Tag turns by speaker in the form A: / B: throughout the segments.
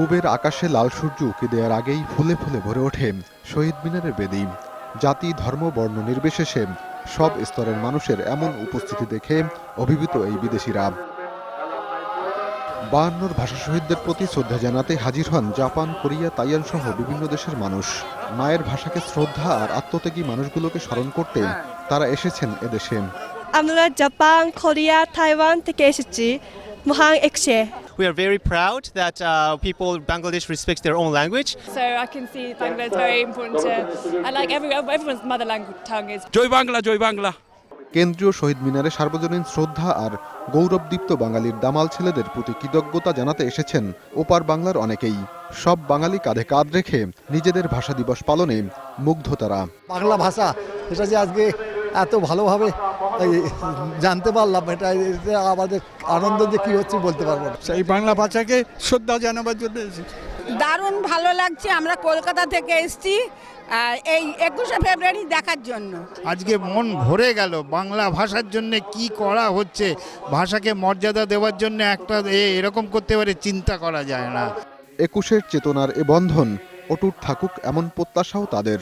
A: পূবের আকাশে লাল সূর্য উঁকি দেওয়ার আগেই ফুলে ফুলে ভরে ওঠে শহীদ মিনারের বেদি। জাতি, ধর্ম, বর্ণ নির্বিশেষে সব স্তরের মানুষের এমন উপস্থিতি দেখে অভিভূত এই বিদেশিরা। বায়ান্নর ভাষা শহীদদের প্রতি শ্রদ্ধা জানাতে হাজির হন জাপান, কোরিয়া তাইয়ান সহ বিভিন্ন দেশের মানুষ। মায়ের ভাষাকে শ্রদ্ধা আর আত্মত্যাগী মানুষগুলোকে স্মরণ করতে তারা এসেছেন এদেশে।
B: আমরা জাপান, কোরিয়া, তাইওয়ান থেকে এসেছি। মহান একশে
C: We are very proud that uh, people in Bangladesh respect their own language.
D: So I can see Bangladesh is very important to. I like every, everyone's mother language tongue is
E: জয় বাংলা জয় বাংলা
A: কেন্দ্রীয় শহীদ মিনারে সার্বজনীন শ্রদ্ধা আর গৌরবদীপ্ত বাঙালির দামাল ছেলেদের প্রতি কৃতজ্ঞতা জানাতে এসেছেন ওপার বাংলার অনেকেই সব বাঙালি কাঁধে কাঁধ রেখে নিজেদের ভাষা দিবস পালনে মুগ্ধ তারা
F: বাংলা ভাষা এটা যে আজকে এত ভালোভাবে জানতে পারলাম এটা আমাদের আনন্দ যে কী হচ্ছে বলতে পারব না।
E: সেই বাংলা ভাষাকে শ্রদ্ধা জানাবার জন্য এসেছি।
G: দারুণ ভালো লাগছে আমরা কলকাতা থেকে এসেছি এই একুশে ফেব্রুয়ারি দেখার জন্য।
H: আজকে মন ভরে গেল বাংলা ভাষার জন্য কি করা হচ্ছে ভাষাকে মর্যাদা দেওয়ার জন্য একটা এ এরকম করতে পারে চিন্তা করা যায় না।
A: একুশের চেতনার এ বন্ধন অটুট থাকুক এমন প্রত্যাশাও তাদের।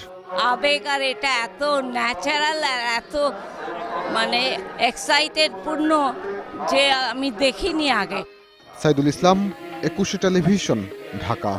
I: আবেগ আর এটা এত ন্যাচারাল আর এত মানে এক্সাইটেড পূর্ণ যে আমি দেখিনি আগে।
A: সাইদুল ইসলাম, একুশে টেলিভিশন ঢাকা।